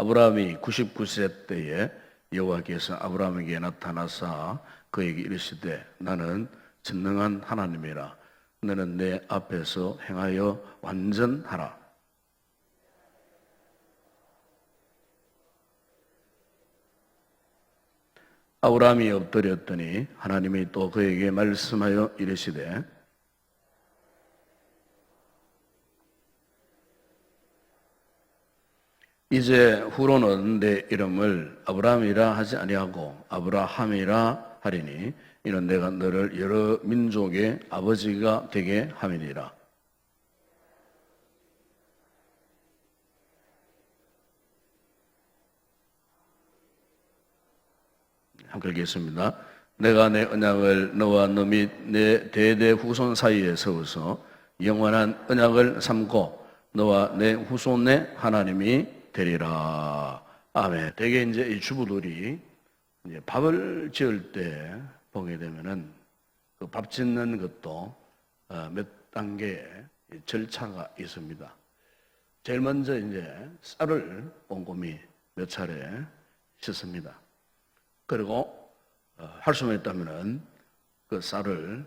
아브라함이 99세 때에 여호와께서 아브라함에게 나타나사 그에게 이르시되 나는 전능한 하나님이라 너는 내 앞에서 행하여 완전하라. 아브라함이 엎드렸더니 하나님이 또 그에게 말씀하여 이르시되 이제 후로는 내 이름을 아브라함이라 하지 아니하고 아브라함이라 하리니 이는 내가 너를 여러 민족의 아버지가 되게 함이니라. 함께 읽겠습니다. 내가 내 언약을 너와 너 및 내 대대 후손 사이에 세워서 영원한 언약을 삼고 너와 내 후손의 하나님이 되리라. 아멘. 대개 이제 이 주부들이 이제 밥을 지을 때 보게 되면은 그 밥 짓는 것도 어, 몇 단계의 절차가 있습니다. 제일 먼저 이제 쌀을 꼼꼼히 몇 차례 씻습니다. 그리고 어, 할 수만 있다면은 그 쌀을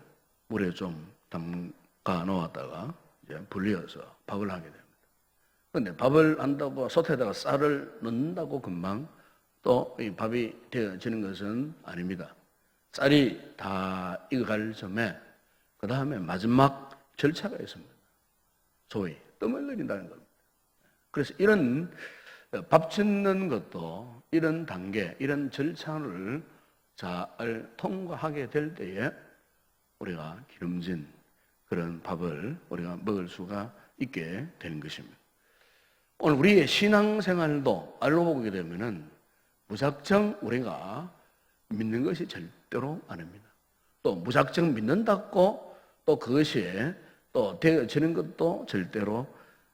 물에 좀 담가 놓았다가 이제 불려서 밥을 하게 됩니다. 근데 밥을 한다고 솥에다가 쌀을 넣는다고 금방 또이 밥이 되어지는 것은 아닙니다. 쌀이 다 익어갈 점에 그 다음에 마지막 절차가 있습니다. 소위 뜸을 들인다는 겁니다. 그래서 이런 밥 짓는 것도 이런 단계, 이런 절차를 잘 통과하게 될 때에 우리가 기름진 그런 밥을 우리가 먹을 수가 있게 되는 것입니다. 오늘 우리의 신앙생활도 알고 보게 되면은 무작정 우리가 믿는 것이 절대로 아닙니다. 또 무작정 믿는다고 또 그것이 또 되어지는 것도 절대로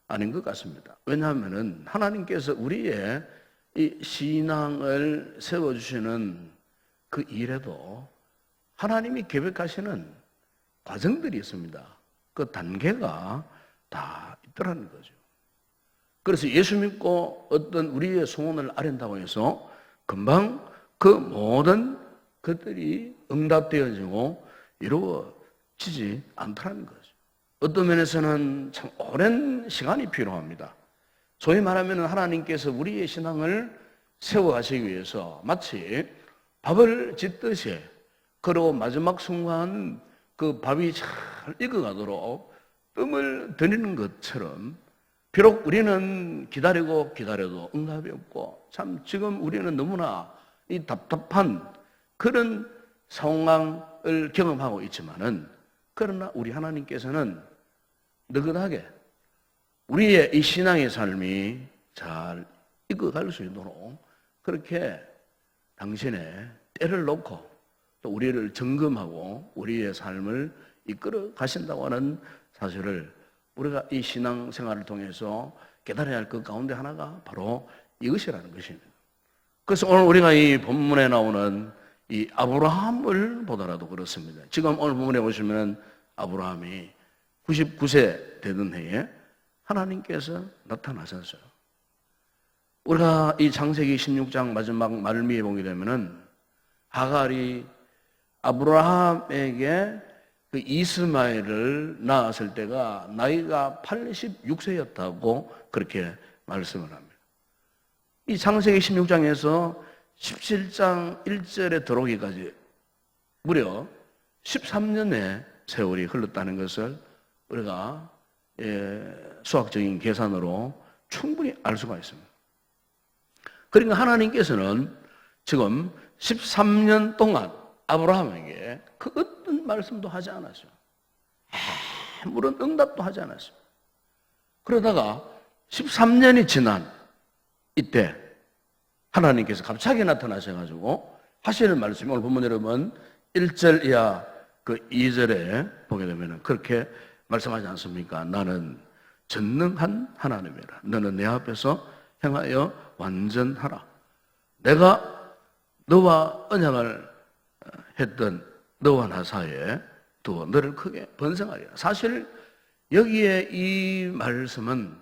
아닌 것 같습니다. 왜냐하면은 하나님께서 우리의 이 신앙을 세워주시는 그 일에도 하나님이 계획하시는 과정들이 있습니다. 그 단계가 다 있더라는 거죠. 그래서 예수 믿고 어떤 우리의 소원을 아랜다고 해서 금방 그 모든 것들이 응답되어지고 이루어지지 않다는 거죠. 어떤 면에서는 참 오랜 시간이 필요합니다. 소위 말하면 하나님께서 우리의 신앙을 세워가시기 위해서 마치 밥을 짓듯이 그리고 마지막 순간 그 밥이 잘 익어가도록 뜸을 들이는 것처럼 비록 우리는 기다리고 기다려도 응답이 없고 참 지금 우리는 너무나 이 답답한 그런 상황을 경험하고 있지만은 그러나 우리 하나님께서는 느긋하게 우리의 이 신앙의 삶이 잘 익어갈 수 있도록 그렇게 당신의 때를 놓고 또 우리를 점검하고 우리의 삶을 이끌어 가신다고 하는 사실을 우리가 이 신앙 생활을 통해서 깨달아야 할 것 가운데 하나가 바로 이것이라는 것입니다. 그래서 오늘 우리가 이 본문에 나오는 이 아브라함을 보더라도 그렇습니다. 지금 오늘 본문에 보시면 아브라함이 99세 되던 해에 하나님께서 나타나셨어요. 우리가 이 창세기 16장 마지막 말미에 보게 되면은 하갈이 아브라함에게 그 이스마엘을 낳았을 때가 나이가 86세였다고 그렇게 말씀을 합니다. 이 창세기 16장에서 17장 1절에 들어오기까지 무려 13년의 세월이 흘렀다는 것을 우리가 예, 수학적인 계산으로 충분히 알 수가 있습니다. 그러니까 하나님께서는 지금 13년 동안 아브라함에게 그 어떤 말씀도 하지 않았어요. 아무런 응답도 하지 않았어요. 그러다가 13년이 지난 이때 하나님께서 갑자기 나타나셔가지고 하시는 말씀이 오늘 본문 여러분 1절 이하 그 2절에 보게 되면 그렇게 말씀하지 않습니까? 나는 전능한 하나님이라. 너는 내 앞에서 행하여 완전하라. 내가 너와 언약을 했던 너와 나 사이에 두어 너를 크게 번성하리라. 사실 여기에 이 말씀은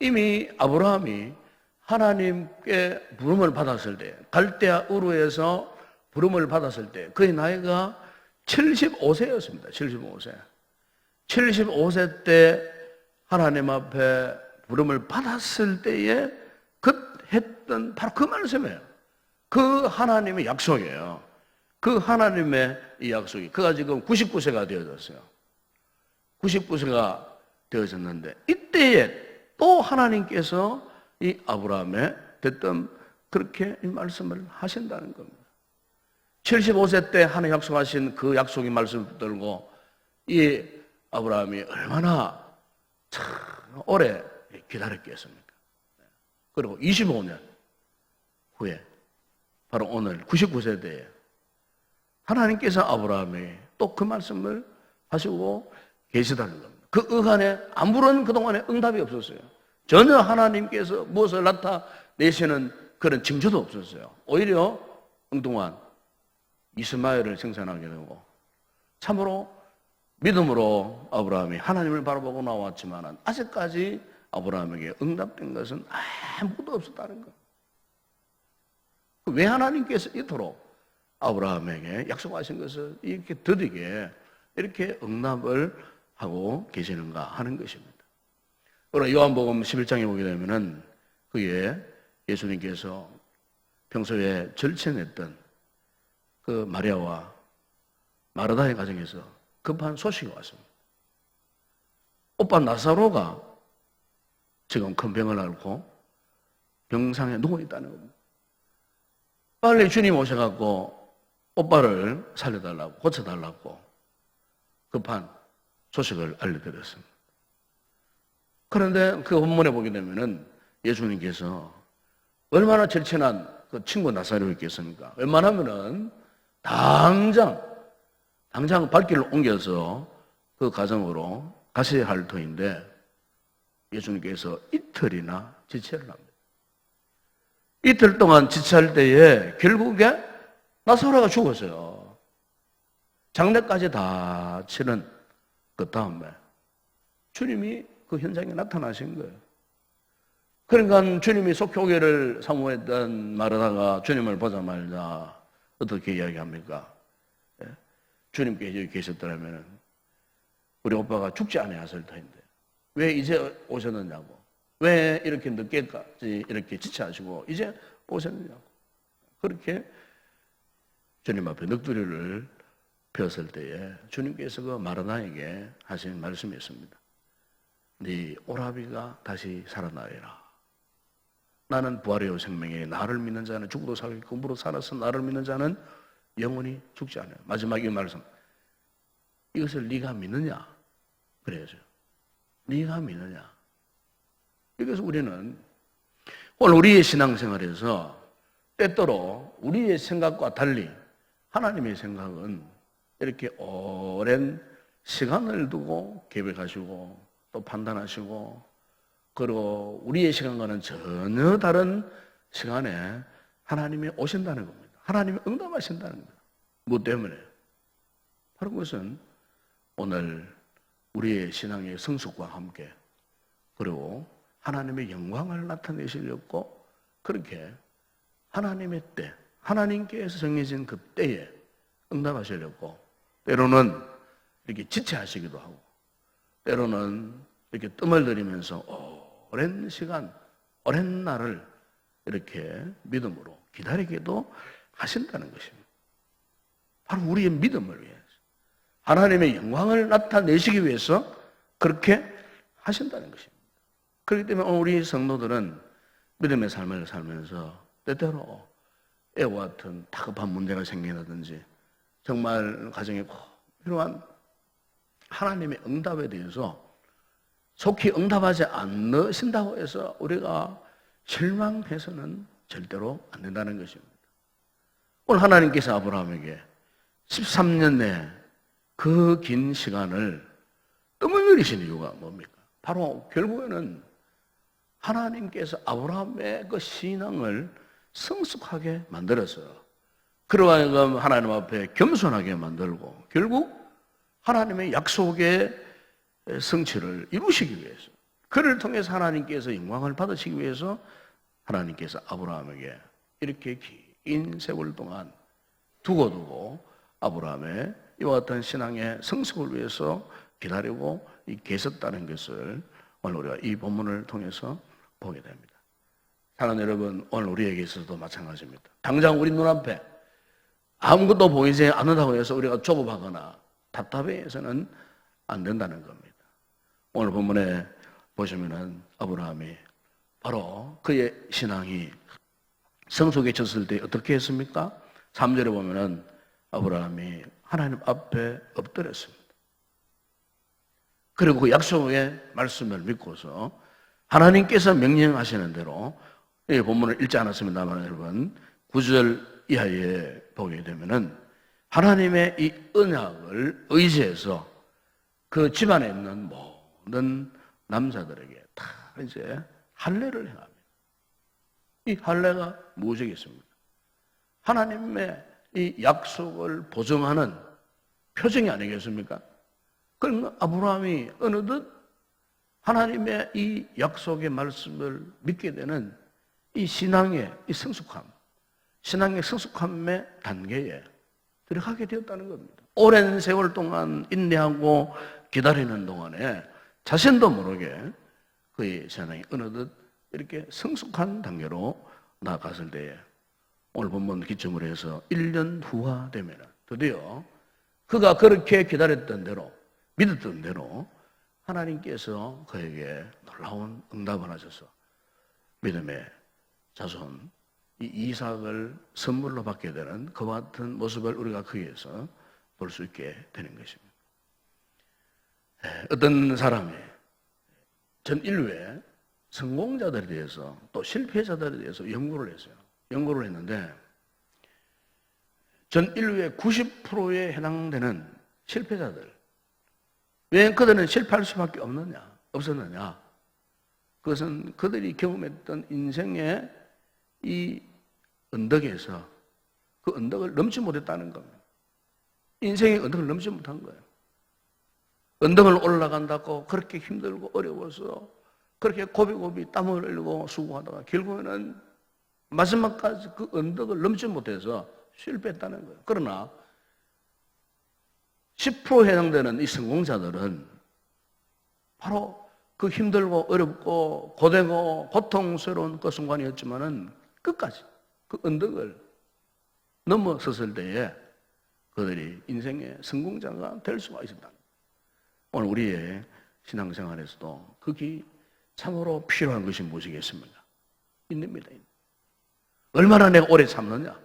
이미 아브라함이 하나님께 부름을 받았을 때, 갈대아 우르에서 부름을 받았을 때, 그의 나이가 75세였습니다. 75세. 75세 때 하나님 앞에 부름을 받았을 때에 그 했던 바로 그 말씀이에요. 그 하나님의 약속이에요. 그 하나님의 이 약속이. 그가 지금 99세가 되어졌어요. 99세가 되어졌는데, 이때에 또 하나님께서 이 아브라함의 됐던 그렇게 이 말씀을 하신다는 겁니다. 75세 때 하나님 약속하신 그 약속의 말씀을 붙들고 이 아브라함이 얼마나 참 오래 기다렸겠습니까? 그리고 25년 후에 바로 오늘 99세 때에 하나님께서 아브라함이 또그 말씀을 하시고 계시다는 겁니다. 그 의간에 아무런 그동안에 응답이 없었어요. 전혀 하나님께서 무엇을 나타내시는 그런 징조도 없었어요. 오히려 엉뚱한 이스마엘을 생산하게 되고 참으로 믿음으로 아브라함이 하나님을 바라보고 나왔지만 아직까지 아브라함에게 응답된 것은 아무것도 없었다는 것. 왜 하나님께서 이토록 아브라함에게 약속하신 것을 이렇게 드디게 이렇게 응답을 하고 계시는가 하는 것입니다. 그러나 요한복음 11장에 보게 되면은 그에 예수님께서 평소에 절친했던 그 마리아와 마르다의 가정에서 급한 소식이 왔습니다. 오빠 나사로가 지금 큰 병을 앓고 병상에 누워 있다는 겁니다. 빨리 주님 오셔갖고 오빠를 살려달라고 고쳐달라고 급한 소식을 알려드렸습니다. 그런데 그 본문에 보게 되면은 예수님께서 얼마나 절친한 그 친구 나사로가 있겠습니까? 웬만하면은 당장, 당장 발길을 옮겨서 그 가정으로 가셔야 할 터인데 예수님께서 이틀이나 지체를 합니다. 이틀 동안 지체할 때에 결국에 나사로가 죽었어요. 장례까지 다 치른 그 다음에 주님이 그 현장에 나타나신 거예요. 그러니까 주님이 속효계를 사모했던 마르다가 주님을 보자마자 어떻게 이야기합니까? 예? 주님께 계셨더라면 우리 오빠가 죽지 않았을 텐데 왜 이제 오셨느냐고 왜 이렇게 늦게까지 이렇게 지체하시고 이제 오셨느냐고 그렇게 주님 앞에 넋두리를 폈을 때에 주님께서 그 마르다에게 하신 말씀이 있습니다. 네 오라비가 다시 살아나리라. 나는 부활의 생명에 나를 믿는 자는 죽어도 살겠고 무로 살아서 나를 믿는 자는 영원히 죽지 않아요. 마지막 이 말씀. 이것을 네가 믿느냐? 그래야죠. 네가 믿느냐? 그래서 우리는 오늘 우리의 신앙생활에서 때때로 우리의 생각과 달리 하나님의 생각은 이렇게 오랜 시간을 두고 계획하시고 또 판단하시고 그리고 우리의 시간과는 전혀 다른 시간에 하나님이 오신다는 겁니다. 하나님이 응답하신다는 겁니다. 뭐 때문에? 바로 그것은 오늘 우리의 신앙의 성숙과 함께 그리고 하나님의 영광을 나타내시려고 그렇게 하나님의 때, 하나님께서 정해진 그 때에 응답하시려고 때로는 이렇게 지체하시기도 하고 때로는 이렇게 뜸을 들이면서 오랜 시간, 오랜 날을 이렇게 믿음으로 기다리기도 하신다는 것입니다. 바로 우리의 믿음을 위해서. 하나님의 영광을 나타내시기 위해서 그렇게 하신다는 것입니다. 그렇기 때문에 우리 성도들은 믿음의 삶을 살면서 때때로 애와 같은 다급한 문제가 생긴다든지 정말 가정에 꼭 필요한 하나님의 응답에 대해서 속히 응답하지 않으신다고 해서 우리가 실망해서는 절대로 안 된다는 것입니다. 오늘 하나님께서 아브라함에게 13년 내 그 긴 시간을 뜸을 들이신 이유가 뭡니까? 바로 결국에는 하나님께서 아브라함의 그 신앙을 성숙하게 만들었어요. 그러하여금 하나님 앞에 겸손하게 만들고 결국 하나님의 약속의 성취를 이루시기 위해서 그를 통해서 하나님께서 영광을 받으시기 위해서 하나님께서 아브라함에게 이렇게 긴 세월 동안 두고두고 아브라함의 이와 같은 신앙의 성숙을 위해서 기다리고 이 계셨다는 것을 오늘 우리가 이 본문을 통해서 보게 됩니다. 사랑하는 여러분, 오늘 우리에게 있어서도 마찬가지입니다. 당장 우리 눈앞에 아무것도 보이지 않는다고 해서 우리가 조급하거나 답답해서는 안 된다는 겁니다. 오늘 본문에 보시면은 아브라함이 바로 그의 신앙이 성숙해졌을 때 어떻게 했습니까? 3절에 보면은 아브라함이 하나님 앞에 엎드렸습니다. 그리고 그 약속의 말씀을 믿고서 하나님께서 명령하시는 대로 이 본문을 읽지 않았습니다만 여러분 9절 이하에 보게 되면은 하나님의 이 언약을 의지해서 그 집안에 있는 모든 남자들에게 다 이제 할례를 행합니다. 이 할례가 무엇이겠습니까? 하나님의 이 약속을 보증하는 표정이 아니겠습니까? 그럼 아브라함이 어느덧 하나님의 이 약속의 말씀을 믿게 되는 이 신앙의 이 성숙함, 신앙의 성숙함의 단계에 들어가게 되었다는 겁니다. 오랜 세월 동안 인내하고 기다리는 동안에 자신도 모르게 그의 신앙이 어느덧 이렇게 성숙한 단계로 나아갔을 때에 오늘 본문 기점으로 해서 1년 후가 되면 드디어 그가 그렇게 기다렸던 대로 믿었던 대로 하나님께서 그에게 놀라운 응답을 하셔서 믿음의 자손 이 이삭을 선물로 받게 되는 그와 같은 모습을 우리가 거기에서 볼 수 있게 되는 것입니다. 에, 어떤 사람이 전 인류의 성공자들에 대해서 또 실패자들에 대해서 연구를 했어요. 연구를 했는데 전 인류의 90%에 해당되는 실패자들 왜 그들은 실패할 수밖에 없느냐 없었느냐 그것은 그들이 경험했던 인생의 이 언덕에서 그 언덕을 넘지 못했다는 겁니다. 인생의 언덕을 넘지 못한 거예요. 언덕을 올라간다고 그렇게 힘들고 어려워서 그렇게 고비고비 땀을 흘리고 수고하다가 결국에는 마지막까지 그 언덕을 넘지 못해서 실패했다는 거예요. 그러나 10% 해당되는 이 성공자들은 바로 그 힘들고 어렵고 고되고 고통스러운 그 순간이었지만은 끝까지 그 언덕을 넘어섰을 때에 그들이 인생의 성공자가 될 수가 있었다. 오늘 우리의 신앙생활에서도 그게 참으로 필요한 것이 무엇이겠습니까? 있습니다. 얼마나 내가 오래 참느냐?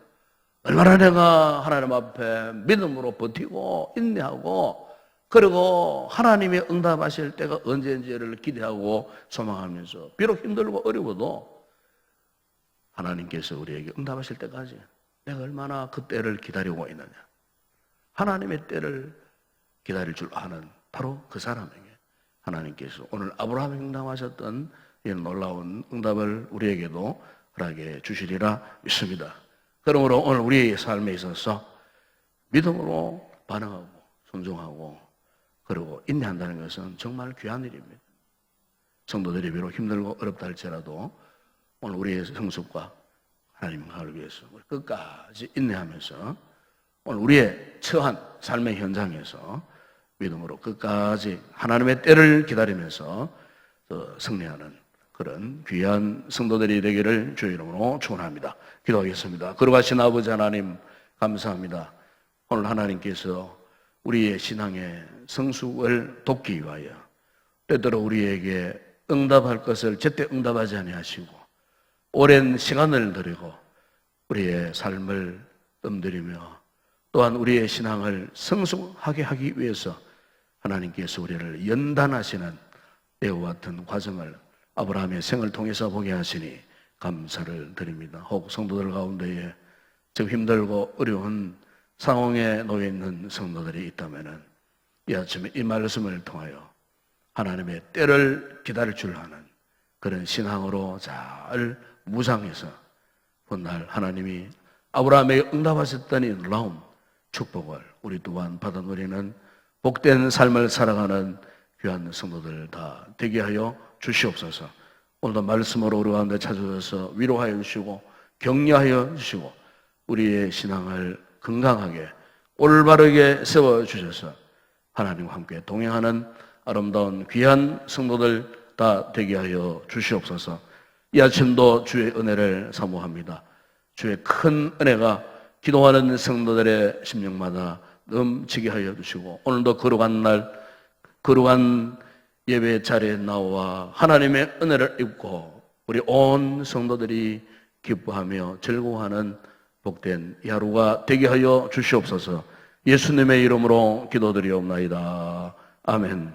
얼마나 내가 하나님 앞에 믿음으로 버티고 인내하고 그리고 하나님의 응답하실 때가 언제인지를 기대하고 소망하면서 비록 힘들고 어려워도 하나님께서 우리에게 응답하실 때까지 내가 얼마나 그 때를 기다리고 있느냐. 하나님의 때를 기다릴 줄 아는 바로 그 사람에게 하나님께서 오늘 아브라함에 응답하셨던 이 놀라운 응답을 우리에게도 허락해 주시리라 믿습니다. 그러므로 오늘 우리의 삶에 있어서 믿음으로 반응하고 순종하고 그리고 인내한다는 것은 정말 귀한 일입니다. 성도들이 비록 힘들고 어렵다 할지라도 오늘 우리의 성숙과 하나님을 위해서 끝까지 인내하면서 오늘 우리의 처한 삶의 현장에서 믿음으로 끝까지 하나님의 때를 기다리면서 승리하는 그런 귀한 성도들이 되기를 주의 이름으로 축원합니다. 기도하겠습니다. 거룩하신 아버지 하나님 감사합니다. 오늘 하나님께서 우리의 신앙의 성숙을 돕기 위하여 때때로 우리에게 응답할 것을 제때 응답하지 아니하시고 오랜 시간을 들이고 우리의 삶을 뜸들이며 또한 우리의 신앙을 성숙하게 하기 위해서 하나님께서 우리를 연단하시는 때와 같은 과정을 아브라함의 생을 통해서 보게 하시니 감사를 드립니다. 혹 성도들 가운데에 지금 힘들고 어려운 상황에 놓여 있는 성도들이 있다면은 이 아침에 이 말씀을 통하여 하나님의 때를 기다릴 줄 아는 그런 신앙으로 잘 무장해서 훗날 하나님이 아브라함에게 응답하셨더니 놀라운 축복을 우리 또한 받아 누리는 복된 삶을 살아가는 귀한 성도들 다 되게 하여 주시옵소서. 오늘도 말씀으로 우리 가운데 찾아줘서 위로하여 주시고 격려하여 주시고 우리의 신앙을 건강하게 올바르게 세워 주셔서 하나님과 함께 동행하는 아름다운 귀한 성도들 다 되게 하여 주시옵소서. 이 아침도 주의 은혜를 사모합니다. 주의 큰 은혜가 기도하는 성도들의 심령마다 넘치게 하여 주시고 오늘도 거룩한 날 거룩한 예배 자리에 나와 하나님의 은혜를 입고 우리 온 성도들이 기뻐하며 즐거워하는 복된 이 하루가 되게 하여 주시옵소서. 예수님의 이름으로 기도드리옵나이다. 아멘.